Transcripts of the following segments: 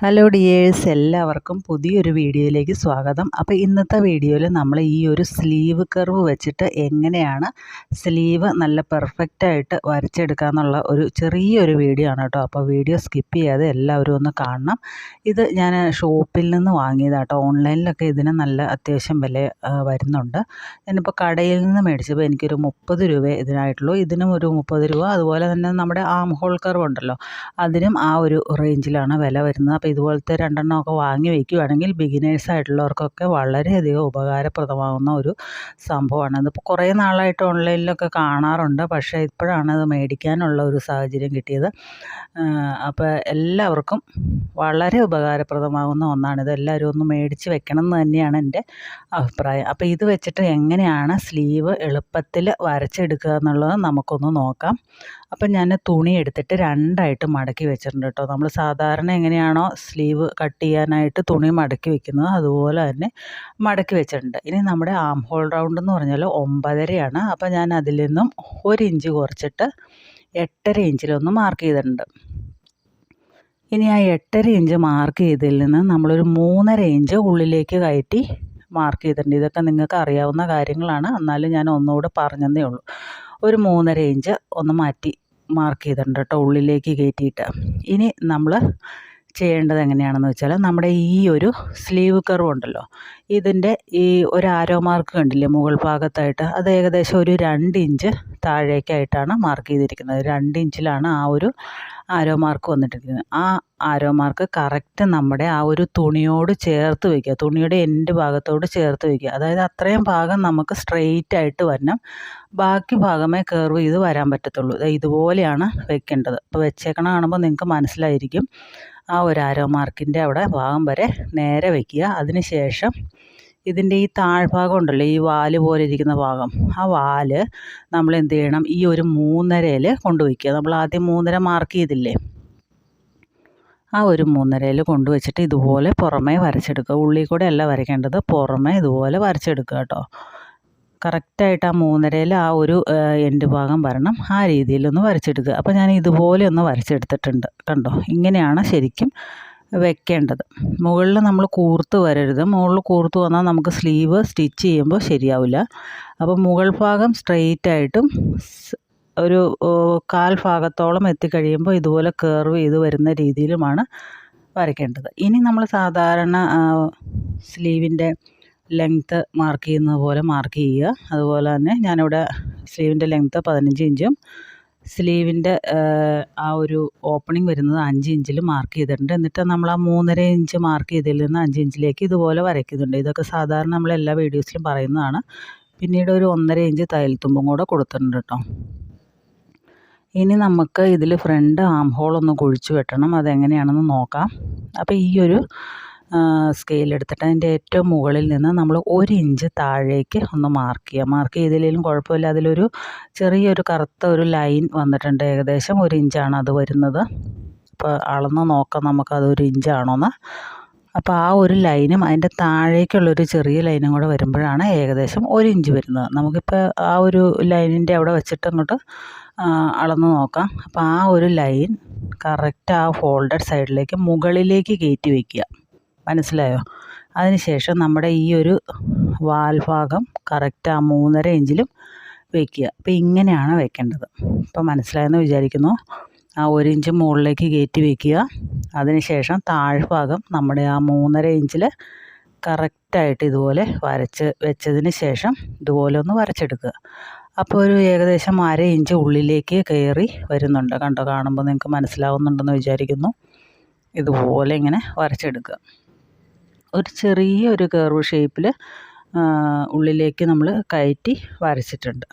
Hello dears എല്ലാവർക്കും പുതിയൊരു വീഡിയോയിലേക്ക് സ്വാഗതം. അപ്പോൾ ഇന്നത്തെ വീഡിയോയിൽ നമ്മൾ ഈ ഒരു സ്ലീവ് കർവ് വെച്ചിട്ട് എങ്ങനെയാണ് സ്ലീവ് നല്ല പെർഫെക്റ്റായിട്ട് വരച്ചെടുക്കുക എന്നുള്ള ഒരു ചെറിയൊരു വീഡിയോ ആണ് കേട്ടോ. അപ്പോൾ വീഡിയോ സ്കിപ്പ് ചെയ്യാതെ എല്ലാവരും ഒന്ന് കാണണം. ഇത് ഞാൻ ഷോപ്പിൽ നിന്ന് വാങ്ങിയതാണ് കേട്ടോ. ഓൺലൈനിലൊക്കെ ഇതിന് നല്ല അത്യാവശ്യം വില വരുന്നുണ്ട്. ഞാനിപ്പോൾ കടയിൽ നിന്ന് മേടിച്ചപ്പോൾ എനിക്കൊരു മുപ്പത് രൂപ ഇതിനായിട്ടുള്ളൂ. ഇതിനും ഒരു മുപ്പത് രൂപ. അതുപോലെ തന്നെ നമ്മുടെ ആം ഹോൾ കർവ് ഉണ്ടല്ലോ അതിനും ആ ഒരു റേഞ്ചിലാണ് വില വരുന്നത്. അപ്പോൾ ഇതുപോലത്തെ രണ്ടെണ്ണമൊക്കെ വാങ്ങി വയ്ക്കുകയാണെങ്കിൽ ബിഗിനേഴ്സ് ആയിട്ടുള്ളവർക്കൊക്കെ വളരെയധികം ഉപകാരപ്രദമാകുന്ന ഒരു സംഭവമാണ്. അതിപ്പോൾ കുറേ നാളായിട്ട് ഓൺലൈനിലൊക്കെ കാണാറുണ്ട്. പക്ഷേ ഇപ്പോഴാണ് അത് മേടിക്കാനുള്ള ഒരു സാഹചര്യം കിട്ടിയത്. അപ്പോൾ എല്ലാവർക്കും വളരെ ഉപകാരപ്രദമാകുന്ന ഒന്നാണ്. ഇത് എല്ലാവരും ഒന്ന് മേടിച്ച് വെക്കണം എന്ന് തന്നെയാണ് എന്റെ അഭിപ്രായം. അപ്പോൾ ഇത് വെച്ചിട്ട് എങ്ങനെയാണ് സ്ലീവ് എളുപ്പത്തിൽ വരച്ചെടുക്കുക എന്നുള്ളത് നമുക്കൊന്ന് നോക്കാം. അപ്പം ഞാൻ തുണി എടുത്തിട്ട് രണ്ടായിട്ട് മടക്കി വെച്ചിട്ടുണ്ട് കേട്ടോ നമ്മൾ സാധാരണ എങ്ങനെയാണോ സ്ലീവ് കട്ട് ചെയ്യാനായിട്ട് തുണി മടക്കി വെക്കുന്നത് അതുപോലെ തന്നെ മടക്കി വെച്ചിട്ടുണ്ട്. ഇനി നമ്മുടെ ആം ഹോൾ റൗണ്ട് എന്ന് പറഞ്ഞാൽ ഒമ്പതരയാണ്. അപ്പോൾ ഞാൻ അതിൽ നിന്നും ഒരു ഇഞ്ച് കുറച്ചിട്ട് എട്ടര ഇഞ്ചിലൊന്ന് മാർക്ക് ചെയ്തിട്ടുണ്ട്. ഇനി ആ എട്ടര ഇഞ്ച് മാർക്ക് ചെയ്തതിൽ നിന്ന് നമ്മളൊരു മൂന്നര ഇഞ്ച് ഉള്ളിലേക്ക് കയറ്റി മാർക്ക് ചെയ്തിട്ടുണ്ട്. ഇതൊക്കെ നിങ്ങൾക്ക് അറിയാവുന്ന കാര്യങ്ങളാണ്. എന്നാലും ഞാൻ ഒന്നുകൂടെ പറഞ്ഞതേ ഉള്ളൂ. ഒരു മൂന്നര ഇഞ്ച് ഒന്ന് മാറ്റി മാർക്ക് ചെയ്തിട്ടുണ്ട് കേട്ടോ ഉള്ളിലേക്ക് കയറ്റിയിട്ട്. ഇനി നമ്മൾ ചെയ്യേണ്ടത് എങ്ങനെയാണെന്ന് വെച്ചാൽ നമ്മുടെ ഈ ഒരു സ്ലീവ് കർവ് ഉണ്ടല്ലോ ഇതിന്റെ ഈ ഒരു ആരോ മാർക്ക് കണ്ടില്ലേ മുകൾ ഭാഗത്തായിട്ട്? അത് ഏകദേശം ഒരു രണ്ട് ഇഞ്ച് താഴേക്കായിട്ടാണ് മാർക്ക് ചെയ്തിരിക്കുന്നത്. രണ്ട് ഇഞ്ചിലാണ് ആ ഒരു ആരോ മാർക്ക് വന്നിട്ടിരിക്കുന്നത്. ആ ആരോ മാർക്ക് കറക്റ്റ് നമ്മുടെ ആ ഒരു തുണിയോട് ചേർത്ത് വയ്ക്കുക തുണിയുടെ എൻഡ് ഭാഗത്തോട് ചേർത്ത് വയ്ക്കുക. അതായത് അത്രയും ഭാഗം നമുക്ക് സ്ട്രെയിറ്റ് ആയിട്ട് വരണം. ബാക്കി ഭാഗമേ കർവ് ചെയ്ത് വരാൻ പറ്റത്തുള്ളൂ. ഇതുപോലെയാണ് വെക്കേണ്ടത്. അപ്പോൾ വെച്ചേക്കണ കാണുമ്പോൾ നിങ്ങൾക്ക് മനസ്സിലായിരിക്കും. ആ ഒരു ആരോ മാർക്കിന്റെ അവിടെ ഭാഗം വരെ നേരെ വയ്ക്കുക അതിന് ശേഷം ഇതിന്റെ ഈ താഴ്ഭാഗം ഉണ്ടല്ലോ ഈ വാൽ പോലെ ഇരിക്കുന്ന ഭാഗം ആ വാൽ നമ്മൾ എന്ത് ചെയ്യണം? ഈ ഒരു മൂന്നരയിൽ കൊണ്ടുവയ്ക്കുക. നമ്മൾ ആദ്യം മൂന്നര മാർക്ക് ചെയ്തില്ലേ? ആ ഒരു മൂന്നരയിൽ കൊണ്ടുവച്ചിട്ട് ഇതുപോലെ പുറമേ വരച്ചെടുക്കുക. ഉള്ളിൽ കൂടെ അല്ല വരയ്ക്കേണ്ടത് പുറമേ ഇതുപോലെ വരച്ചെടുക്കുക കേട്ടോ. കറക്റ്റായിട്ട് ആ മൂന്നരയിൽ ആ ഒരു എൻഡ് ഭാഗം വരണം. ആ രീതിയിലൊന്ന് വരച്ചെടുക്കുക അപ്പോൾ ഞാൻ ഇതുപോലെ ഒന്ന് വരച്ചെടുത്തിട്ടുണ്ട്. കണ്ടോ? ഇങ്ങനെയാണ് ശരിക്കും വെക്കേണ്ടത്. മുകളിൽ നമ്മൾ കൂർത്ത് വരരുത്. മുകളിൽ കൂർത്ത് വന്നാൽ നമുക്ക് സ്ലീവ് സ്റ്റിച്ച് ചെയ്യുമ്പോൾ ശരിയാവില്ല. അപ്പോൾ മുകൾ ഭാഗം സ്ട്രെയിറ്റ് ആയിട്ടും ഒരു കാൽ ഭാഗത്തോളം എത്തിക്കഴിയുമ്പോൾ ഇതുപോലെ കേർവ് ചെയ്ത് വരുന്ന രീതിയിലുമാണ് വരയ്ക്കേണ്ടത്. ഇനി നമ്മൾ സാധാരണ സ്ലീവിന്റെ ലെങ്ത്ത് മാർക്ക് ചെയ്യുന്നത് പോലെ മാർക്ക് ചെയ്യുക. അതുപോലെ തന്നെ ഞാനിവിടെ സ്ലീവിന്റെ ലെങ്ത്ത് പതിനഞ്ച് ഇഞ്ചും സ്ലീവിന്റെ ആ ഒരു ഓപ്പണിംഗ് വരുന്നത് അഞ്ച് ഇഞ്ചിൽ മാർക്ക് ചെയ്തിട്ടുണ്ട്. എന്നിട്ട് നമ്മൾ ആ മൂന്നര ഇഞ്ച് മാർക്ക് ചെയ്തതിൽ നിന്ന് അഞ്ച് ഇഞ്ചിലേക്ക് ഇതുപോലെ വരയ്ക്കുന്നുണ്ട്. ഇതൊക്കെ സാധാരണ നമ്മൾ എല്ലാ വീഡിയോസിലും പറയുന്നതാണ്. പിന്നീട് ഒരു ഒന്നര ഇഞ്ച് തയ്യൽത്തുമ്പും കൂടെ കൊടുത്തിട്ടുണ്ട് കേട്ടോ ഇനി നമുക്ക് ഇതിൽ ഫ്രണ്ട് ആം ഹോൾ ഒന്ന് കുഴിച്ച് വെട്ടണം. അതെങ്ങനെയാണെന്ന് നോക്കാം. അപ്പോൾ ഈ ഒരു സ്കെയിൽ എടുത്തിട്ട് അതിന്റെ ഏറ്റവും മുകളിൽ നിന്ന് നമ്മൾ ഒരു ഇഞ്ച് താഴേക്ക് ഒന്ന് മാർക്ക് ചെയ്യുക. മാർക്ക് ചെയ്തില്ലെങ്കിലും കുഴപ്പമില്ല. അതിലൊരു ചെറിയൊരു കറുത്ത ഒരു ലൈൻ വന്നിട്ടുണ്ട്. ഏകദേശം ഒരു ഇഞ്ചാണ് അത് വരുന്നത്. അപ്പോൾ അളന്ന് നോക്കാം നമുക്കത് ഒരു ഇഞ്ചാണോന്ന് അപ്പോൾ ആ ഒരു ലൈനും അതിന്റെ താഴേക്കുള്ളൊരു ചെറിയ ലൈനും കൂടെ വരുമ്പോഴാണ് ഏകദേശം ഒരു ഇഞ്ച് വരുന്നത്. നമുക്കിപ്പോൾ ആ ഒരു ലൈനിന്റെ അവിടെ വെച്ചിട്ട് അങ്ങോട്ട് അളന്ന് നോക്കാം. അപ്പോൾ ആ ഒരു ലൈൻ കറക്റ്റ് ആ ഫോൾഡഡ് സൈഡിലേക്ക് മുകളിലേക്ക് കയറ്റി വയ്ക്കുക മനസ്സിലായോ? അതിനുശേഷം നമ്മുടെ ഈ ഒരു വാൽഭാഗം കറക്റ്റ് ആ മൂന്നര ഇഞ്ചിലും വയ്ക്കുക. അപ്പോൾ ഇങ്ങനെയാണ് വെക്കേണ്ടത്. ഇപ്പോൾ മനസ്സിലായെന്ന് വിചാരിക്കുന്നു. ആ ഒരു ഇഞ്ച് മുകളിലേക്ക് കയറ്റി വയ്ക്കുക. അതിനുശേഷം താഴ്ഭാഗം നമ്മുടെ ആ മൂന്നര ഇഞ്ചിൽ കറക്റ്റായിട്ട് ഇതുപോലെ വരച്ച് വെച്ചതിന് ശേഷം ഇതുപോലെ ഒന്ന് വരച്ചെടുക്കുക. അപ്പോൾ ഒരു ഏകദേശം അര ഇഞ്ച് ഉള്ളിലേക്ക് കയറി വരുന്നുണ്ട്. കണ്ടോ? കാണുമ്പോൾ നിങ്ങൾക്ക് മനസ്സിലാവുന്നുണ്ടെന്ന് വിചാരിക്കുന്നു. ഇതുപോലെ ഇങ്ങനെ വരച്ചെടുക്കുക. ഒരു ചെറിയ ഒരു കർവ് ഷേപ്പിൽ ഉള്ളിലേക്ക് നമ്മൾ കയറ്റി വരച്ചിട്ടുണ്ട്.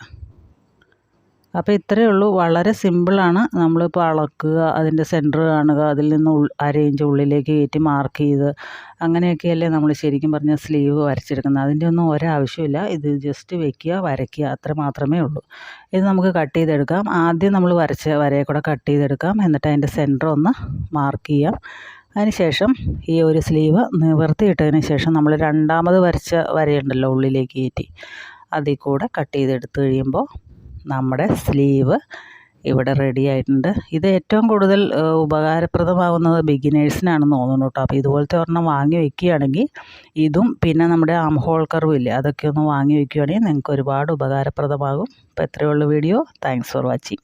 അപ്പോൾ ഇത്രയേ ഉള്ളൂ. വളരെ സിമ്പിളാണ് നമ്മളിപ്പോൾ അളക്കുക അതിന്റെ സെന്റർ കാണുക അതിൽ നിന്ന് ഉൾ അര ഇഞ്ച് ഉള്ളിലേക്ക് കയറ്റി മാർക്ക് ചെയ്ത് അങ്ങനെയൊക്കെയല്ലേ നമ്മൾ ശരിക്കും പറഞ്ഞാൽ സ്ലീവ് വരച്ചെടുക്കുന്നത്. അതിന്റെ ഒന്നും ഒരാവശ്യമില്ല. ഇത് ജസ്റ്റ് വെക്കുക വരയ്ക്കുക അത്ര മാത്രമേ ഉള്ളൂ. ഇത് നമുക്ക് കട്ട് ചെയ്തെടുക്കാം. ആദ്യം നമ്മൾ വരച്ച വരയെ കൂടെ കട്ട് ചെയ്തെടുക്കാം. എന്നിട്ട് അതിന്റെ സെന്റർ ഒന്ന് മാർക്ക് ചെയ്യാം. അതിനുശേഷം ഈ ഒരു സ്ലീവ് നിവർത്തിയിട്ടതിന് ശേഷം നമ്മൾ രണ്ടാമത് വരച്ച വരയുണ്ടല്ലോ ഉള്ളിലേക്ക് കയറ്റി. അതിൽ കൂടെ കട്ട് ചെയ്തെടുത്ത് കഴിയുമ്പോൾ നമ്മുടെ സ്ലീവ് ഇവിടെ റെഡി ആയിട്ടുണ്ട്. ഇത് ഏറ്റവും കൂടുതൽ ഉപകാരപ്രദമാകുന്നത് ബിഗിനേഴ്സിനാണെന്ന് തോന്നുന്നു കേട്ടോ. അപ്പോൾ ഇതുപോലത്തെ ഒരെണ്ണം വാങ്ങി വെക്കുകയാണെങ്കിൽ ഇതും പിന്നെ നമ്മുടെ ആം ഹോൾ ഇല്ലേ അതൊക്കെ ഒന്ന് വാങ്ങി വെക്കുകയാണെങ്കിൽ നിങ്ങൾക്ക് ഒരുപാട് ഉപകാരപ്രദമാകും. അപ്പോൾ എത്രയുള്ള വീഡിയോ. Thanks for watching